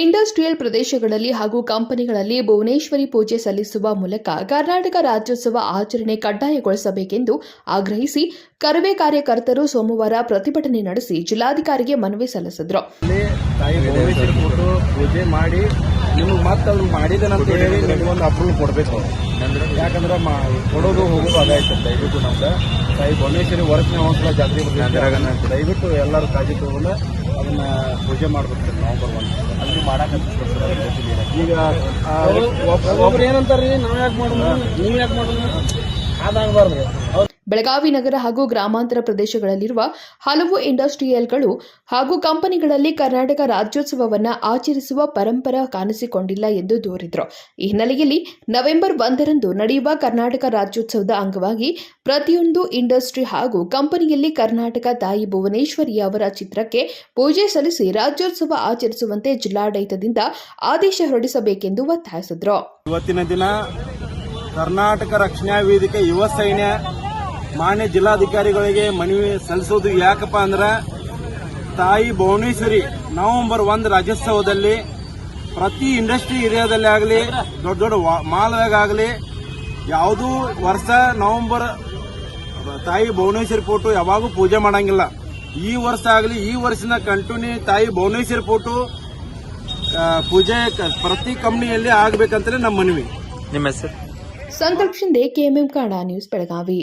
Industrial ಪ್ರದೇಶಗಳಲ್ಲಿ ಹಾಗೂ ಕಂಪನಿಗಳಲ್ಲಿ ಭುವನೇಶ್ವರಿ ಪೂಜೆ ಸಲ್ಲಿಸುವ ಮೂಲಕ ಕರ್ನಾಟಕ ರಾಜ್ಯೋತ್ಸವ ಆಚರಣೆ ಕಡ್ಡಾಯಗೊಳಿಸಬೇಕೆಂದು ಆಗ್ರಹಿಸಿ ಕರವೇ ಕಾರ್ಯಕರ್ತರು ಸೋಮವಾರ ಪ್ರತಿಭಟನೆ ನಡೆಸಿ ಜಿಲ್ಲಾಧಿಕಾರಿಗೆ ಮನವಿ ಸಲ್ಲಿಸಿದರು. ತಾಯಿ ಭುವನೇಶ್ವರಿ ವರ್ಷನೇ ಒಂದ್ಸಲ ಜಾತ್ರೆ ಬರ್ತೀವಿ ದಯವಿಟ್ಟು ಎಲ್ಲರೂ ಕಾಜಿ ತಗೊಂಡು ಅದನ್ನ ಪೂಜೆ ಮಾಡ್ಬೇಕು ನವಂಬರ್ ಒನ್ ಅಲ್ಲಿ ಮಾಡಕ್ಕೆ ಈಗ ಒಬ್ರು ಏನಂತಾರ್ರಿ? ನಾವ್ ಯಾಕೆ ಮಾಡೋದು? ನೀವ್ ಯಾಕೆ ಮಾಡೋದು? ಅದಾಗಬಾರ್ದು ಬೆಳಗಾವಿ ನಗರ ಹಾಗೂ ಗ್ರಾಮಾಂತರ ಪ್ರದೇಶಗಳಲ್ಲಿರುವ ಹಲವು ಇಂಡಸ್ಟ್ರಿಯಲ್ಗಳು ಹಾಗೂ ಕಂಪನಿಗಳಲ್ಲಿ ಕರ್ನಾಟಕ ರಾಜ್ಯೋತ್ಸವವನ್ನು ಆಚರಿಸುವ ಪರಂಪರೆ ಕಾಣಿಸಿಕೊಂಡಿಲ್ಲ ಎಂದು ದೂರಿದರು. ಈ ಹಿನ್ನೆಲೆಯಲ್ಲಿ ನವೆಂಬರ್ ಒಂದರಂದು ನಡೆಯುವ ಕರ್ನಾಟಕ ರಾಜ್ಯೋತ್ಸವದ ಅಂಗವಾಗಿ ಪ್ರತಿಯೊಂದು ಇಂಡಸ್ಟ್ರಿ ಹಾಗೂ ಕಂಪನಿಯಲ್ಲಿ ಕರ್ನಾಟಕ ತಾಯಿ ಭುವನೇಶ್ವರಿ ಅವರ ಚಿತ್ರಕ್ಕೆ ಪೂಜೆ ಸಲ್ಲಿಸಿ ರಾಜ್ಯೋತ್ಸವ ಆಚರಿಸುವಂತೆ ಜಿಲ್ಲಾಡಳಿತದಿಂದ ಆದೇಶ ಹೊರಡಿಸಬೇಕೆಂದು ಒತ್ತಾಯಿಸಿದರು. ಇವತ್ತಿನ ದಿನ ಕರ್ನಾಟಕ ರಕ್ಷಣಾ ವೇದಿಕೆ ಯುವ ಸೈನ್ಯ ಮಾನ್ಯ ಜಿಲ್ಲಾಧಿಕಾರಿಗಳಿಗೆ ಮನವಿ ಸಲ್ಲಿಸೋದು ಯಾಕಪ್ಪ ಅಂದ್ರೆ ತಾಯಿ ಭುವನೇಶ್ವರಿ ನವೆಂಬರ್ ಒಂದು ರಾಜ್ಯೋತ್ಸವದಲ್ಲಿ ಪ್ರತಿ ಇಂಡಸ್ಟ್ರಿ ಏರಿಯಾದಲ್ಲಿ ಆಗಲಿ ದೊಡ್ಡ ದೊಡ್ಡ ಮಾಲ್ದಾಗಲಿ ಯಾವುದೂ ವರ್ಷ ನವೆಂಬರ್ ತಾಯಿ ಭುವನೇಶ್ವರಿ ಫೋಟೋ ಯಾವಾಗೂ ಪೂಜೆ ಮಾಡಂಗಿಲ್ಲ. ಈ ವರ್ಷ ಆಗಲಿ ಈ ವರ್ಷನ ಕಂಟಿನ್ಯೂ ತಾಯಿ ಭುವನೇಶ್ವರಿ ಫೋಟೋ ಪೂಜೆ ಪ್ರತಿ ಕಂಪ್ನಿಯಲ್ಲಿ ಆಗಬೇಕಂತಲೇ ನಮ್ಮ ಮನವಿ. ನಿಮ್ಮ ಹೆಸರು? Santosh Shinde KMM Kannada news Belagavi.